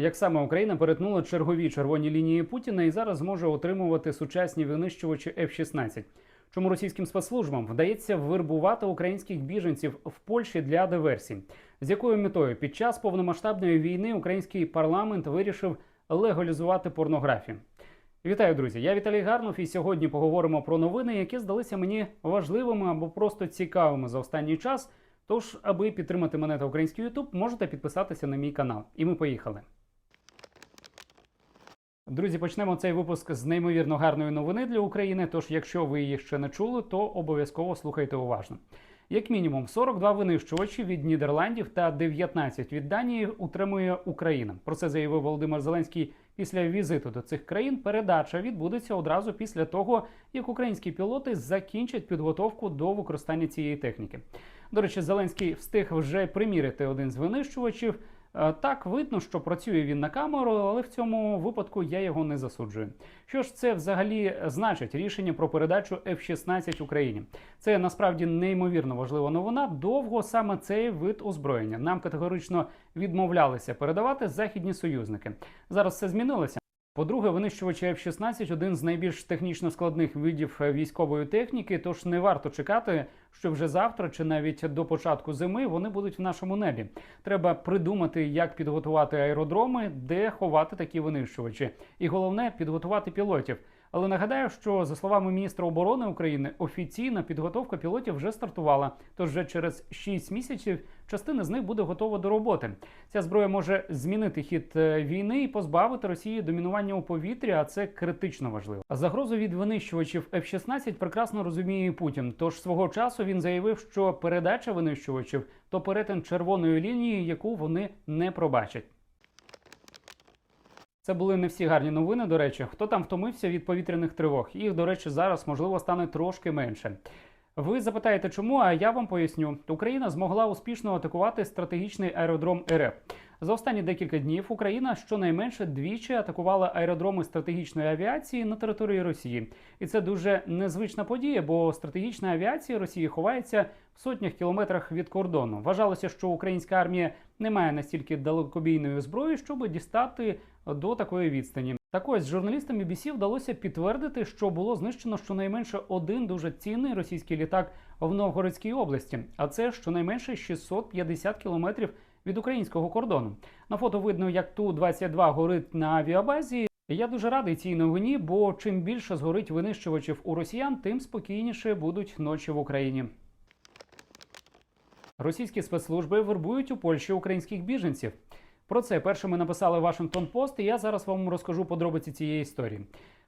Як саме Україна перетнула чергові червоні лінії Путіна і зараз зможе отримувати сучасні винищувачі F-16? Чому російським спецслужбам вдається вербувати українських біженців в Польщі для диверсій? З якою метою під час повномасштабної війни український парламент вирішив легалізувати порнографію? Вітаю, друзі! Я Віталій Гарнов, і сьогодні поговоримо про новини, які здалися мені важливими або просто цікавими за останній час. Тож, аби підтримати мене та український YouTube, можете підписатися на мій канал. І ми поїхали. Друзі, почнемо цей випуск з неймовірно гарної новини для України. Тож, якщо ви її ще не чули, то обов'язково слухайте уважно. Як мінімум, 42 винищувачі від Нідерландів та 19 від Данії утримує Україна. Про це заявив Володимир Зеленський після візиту до цих країн. Передача відбудеться одразу після того, як українські пілоти закінчать підготовку до використання цієї техніки. До речі, Зеленський встиг вже приміряти один з винищувачів. Е, Так, видно, що працює він на камеру, але в цьому випадку я його не засуджую. Що ж це взагалі значить рішення про передачу F-16 Україні? Це насправді неймовірно важлива новина. Довго саме цей вид озброєння нам категорично відмовлялися передавати західні союзники. Зараз все змінилося. По-друге, винищувачі F-16 – один з найбільш технічно складних видів військової техніки, тож не варто чекати, що вже завтра чи навіть до початку зими вони будуть в нашому небі. Треба придумати, як підготувати аеродроми, де ховати такі винищувачі, і головне підготувати пілотів. Але нагадаю, що за словами міністра оборони України, офіційна підготовка пілотів вже стартувала. Тож вже через 6 місяців частина з них буде готова до роботи. Ця зброя може змінити хід е, війни і позбавити Росії домінування у повітрі, а це критично важливо. Загрозу від винищувачів F-16 прекрасно розуміє і Путін. Тож свого часу він заявив, що передача винищувачів то перетин червоної лінії, яку вони не пробачать. Це були не всі гарні новини. До речі, хто там втомився від повітряних тривог? Їх, до речі, зараз можливо стане трошки менше. Ви запитаєте, чому? А я вам поясню. Україна змогла успішно атакувати стратегічний аеродром РФ. За останні декілька днів Україна щонайменше двічі атакувала аеродроми стратегічної авіації на території Росії, і це дуже незвична подія, бо стратегічна авіація Росії ховається в сотнях кілометрах від кордону. Вважалося, що українська армія не має настільки далекобійної зброї, щоб дістати до такої відстані. Так ось журналістам BBC вдалося підтвердити, що було знищено щонайменше один дуже цінний російський літак в Новгородській області, а це щонайменше 650 кілометрів від українського кордону. На фото видно, як ту 22 горить на авіабазі. Я дуже радий цій новині, бо чим більше згорить винищувачів у росіян, тим спокійніше будуть ночі в Україні. Російські спецслужби вербують у Польщі українських біженців. Про це першими написали Вашингтон Пост, і я зараз вам розкажу подробиці цієї історії.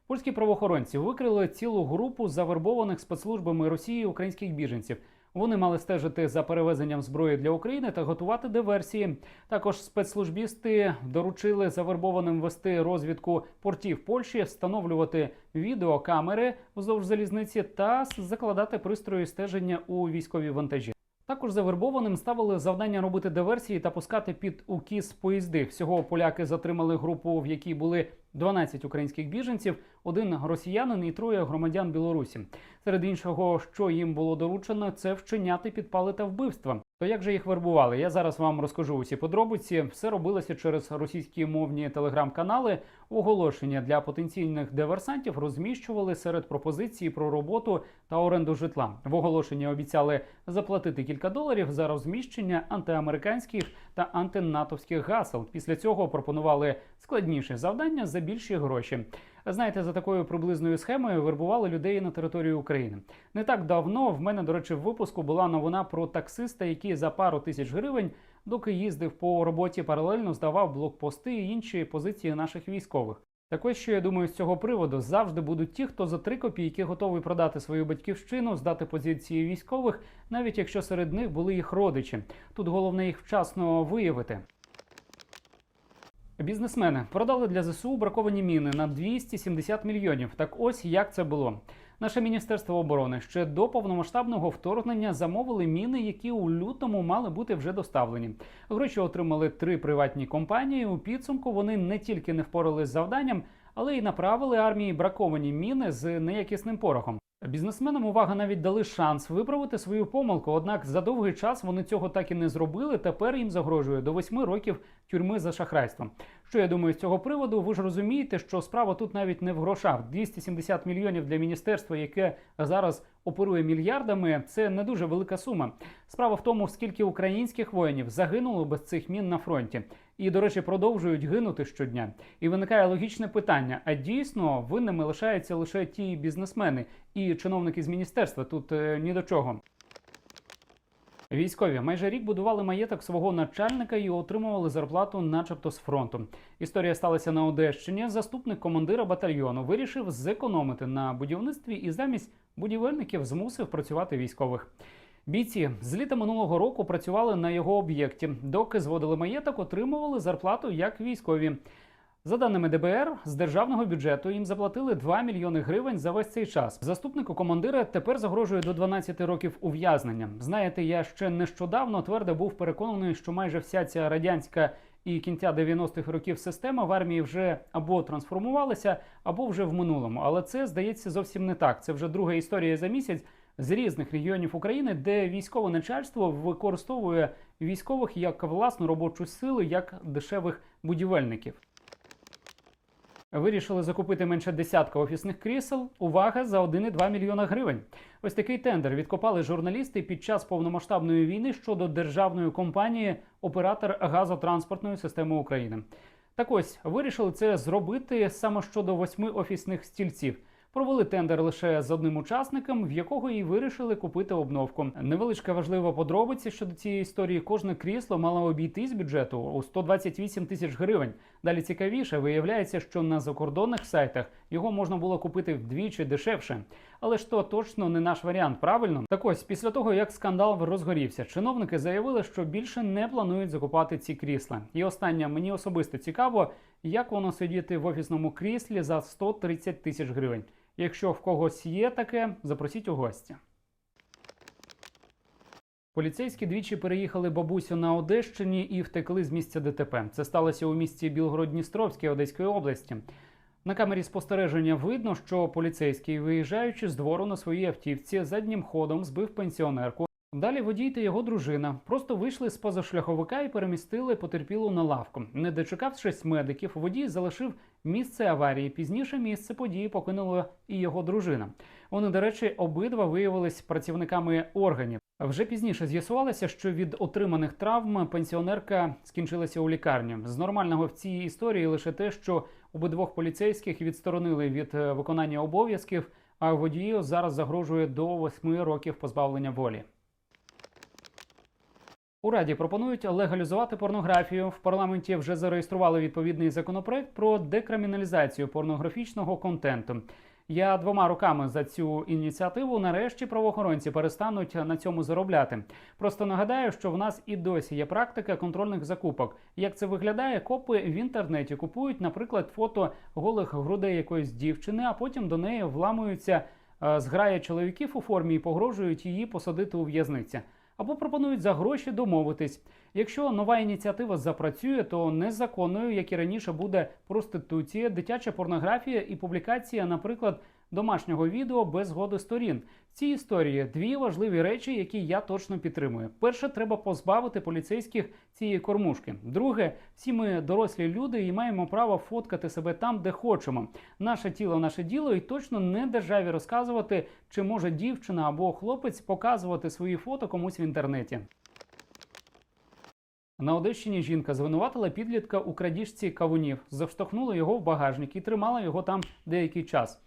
Польські правоохоронці викрили цілу групу завербованих спецслужбами Росії українських біженців. Вони мали стежити за перевезенням зброї для України та готувати диверсії. Також спецслужбісти доручили завербованим вести розвідку портів Польщі, встановлювати відеокамери вздовж залізниці та закладати пристрої стеження у військові вантажі. Також завербованим ставили завдання робити диверсії та пускати під укіс поїзди. Всього поляки затримали групу, в якій були 12 українських біженців, один росіянин і троє громадян Білорусі. Серед іншого, що їм було доручено, це вчиняти підпали та вбивства. То як же їх вербували? Я зараз вам розкажу усі подробиці. Все робилося через російські мовні телеграм-канали. Оголошення для потенційних диверсантів розміщували серед пропозицій про роботу та оренду житла. В оголошенні обіцяли заплатити кілька доларів за розміщення антиамериканських та антинатовських гасел. Після цього пропонували складніші завдання за більші гроші. Знаєте, за такою приблизною схемою вербували людей на території України. Не так давно в мене, до речі, в випуску була новина про таксиста, який за пару тисяч гривень, доки їздив по роботі, паралельно здавав блокпости і інші позиції наших військових. Так ось, що я думаю, з цього приводу завжди будуть ті, хто за три копійки готовий продати свою батьківщину, здати позиції військових, навіть якщо серед них були їх родичі. Тут головне їх вчасно виявити. Бізнесмени продали для ЗСУ браковані міни на 270 мільйонів. Так ось як це було. Наше міністерство оборони ще до повномасштабного вторгнення замовили міни, які у лютому мали бути вже доставлені. Гроші отримали три приватні компанії. У підсумку вони не тільки не впорали з завданням, але й направили армії браковані міни з неякісним порохом. Бізнесменам увага навіть дали шанс виправити свою помилку. Однак за довгий час вони цього так і не зробили. Тепер їм загрожує до восьми років тюрми за шахрайство. Що я думаю з цього приводу? Ви ж розумієте, що справа тут навіть не в грошах. 270 мільйонів для міністерства, яке зараз оперує мільярдами. Це не дуже велика сума. Справа в тому, скільки українських воїнів загинуло без цих мін на фронті, і до речі, продовжують гинути щодня. І виникає логічне питання: а дійсно винними лишаються лише ті бізнесмени і чиновники з міністерства. Тут е, ні до чого. Військові майже рік будували маєток свого начальника і отримували зарплату, начебто з фронту. Історія сталася на Одещині. Заступник командира батальйону вирішив зекономити на будівництві і замість будівельників змусив працювати військових. Бійці з літа минулого року працювали на його об'єкті. Доки зводили маєток, отримували зарплату як військові. За даними ДБР, з державного бюджету їм заплатили 2 мільйони гривень за весь цей час. Заступнику командира тепер загрожує до 12 років ув'язнення. Знаєте, я ще нещодавно твердо був переконаний, що майже вся ця радянська і кінця 90-х років система в армії вже або трансформувалася, або вже в минулому. Але це здається зовсім не так. Це вже друга історія за місяць з різних регіонів України, де військове начальство використовує військових як власну робочу силу, як дешевих будівельників. Вирішили закупити менше десятка офісних крісел. Увага за 1,2 мільйона гривень. Ось такий тендер відкопали журналісти під час повномасштабної війни щодо державної компанії Оператор газотранспортної системи України. Так ось вирішили це зробити саме щодо восьми офісних стільців. Провели тендер лише з одним учасником, в якого і вирішили купити обновку. Невеличка важлива подробиця щодо цієї історії. Кожне крісло мало обійтись бюджету у 128 тисяч гривень. Далі цікавіше виявляється, що на закордонних сайтах його можна було купити вдвічі дешевше. Але ж то точно не наш варіант, правильно? Так ось після того як скандал розгорівся, чиновники заявили, що більше не планують закупати ці крісла. І останнє мені особисто цікаво, як воно сидіти в офісному кріслі за 130 тисяч гривень. Якщо в когось є таке, запросіть у гості. Поліцейські двічі переїхали бабусю на Одещині і втекли з місця ДТП. Це сталося у місті Білгород-Дністровській Одеської області. На камері спостереження видно, що поліцейський, виїжджаючи з двору на своїй автівці, заднім ходом збив пенсіонерку. Далі водій та його дружина просто вийшли з позашляховика і перемістили потерпілу на лавку. Не дочекавшись медиків, водій залишив місце аварії. Пізніше місце події покинула і його дружина. Вони, до речі, обидва виявились працівниками органів. Вже пізніше з'ясувалося, що від отриманих травм пенсіонерка скінчилася у лікарні. З нормального в цій історії лише те, що обидвох поліцейських відсторонили від е, виконання обов'язків, а водію зараз загрожує до восьми років позбавлення волі. У Раді пропонують легалізувати порнографію. В парламенті вже зареєстрували відповідний законопроект про декриміналізацію порнографічного контенту. Я двома руками за цю ініціативу. Нарешті правоохоронці перестануть на цьому заробляти. Просто нагадаю, що в нас і досі є практика контрольних закупок. Як це виглядає, копи в інтернеті купують, наприклад, фото голих грудей якоїсь дівчини, а потім до неї вламуються е, зграя чоловіків у формі і погрожують її посадити у в'язниці або пропонують за гроші домовитись. Якщо нова ініціатива запрацює, то незаконною, як і раніше, буде проституція, дитяча порнографія і публікація, наприклад, домашнього відео без згоди сторін. В цій історії дві важливі речі, які я точно підтримую. Перше, треба позбавити поліцейських цієї кормушки. Друге, всі ми дорослі люди і маємо право фоткати себе там, де хочемо. Наше тіло, наше діло, і точно не державі розказувати, чи може дівчина або хлопець показувати свої фото комусь в інтернеті. На Одещині жінка звинуватила підлітка у крадіжці кавунів, заштовхнула його в багажник і тримала його там деякий час.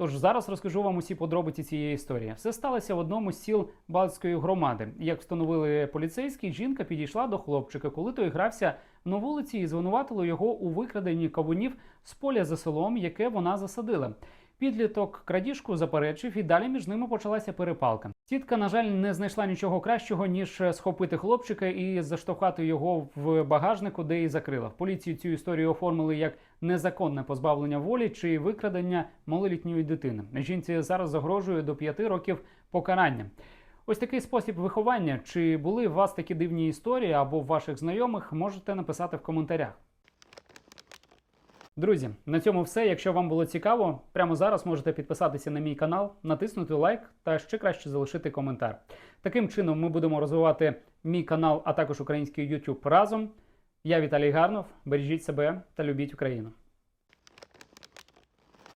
Тож зараз розкажу вам усі подробиці цієї історії. Все сталося в одному з сіл Балтської громади. Як встановили поліцейські, жінка підійшла до хлопчика, коли той грався на вулиці і звинуватила його у викраденні кавунів з поля за селом, яке вона засадила. Підліток крадіжку заперечив, і далі між ними почалася перепалка. Тітка, на жаль, не знайшла нічого кращого ніж схопити хлопчика і заштовхати його в багажнику, де і закрила. В поліції цю історію оформили як незаконне позбавлення волі чи викрадення малолітньої дитини. Жінці зараз загрожує до п'яти років покарання. Ось такий спосіб виховання. Чи були у вас такі дивні історії або в ваших знайомих? Можете написати в коментарях. Друзі, на цьому все. Якщо вам було цікаво, прямо зараз можете підписатися на мій канал, натиснути лайк та ще краще залишити коментар. Таким чином ми будемо розвивати мій канал, а також український YouTube разом. Я Віталій Гарнов. Бережіть себе та любіть Україну.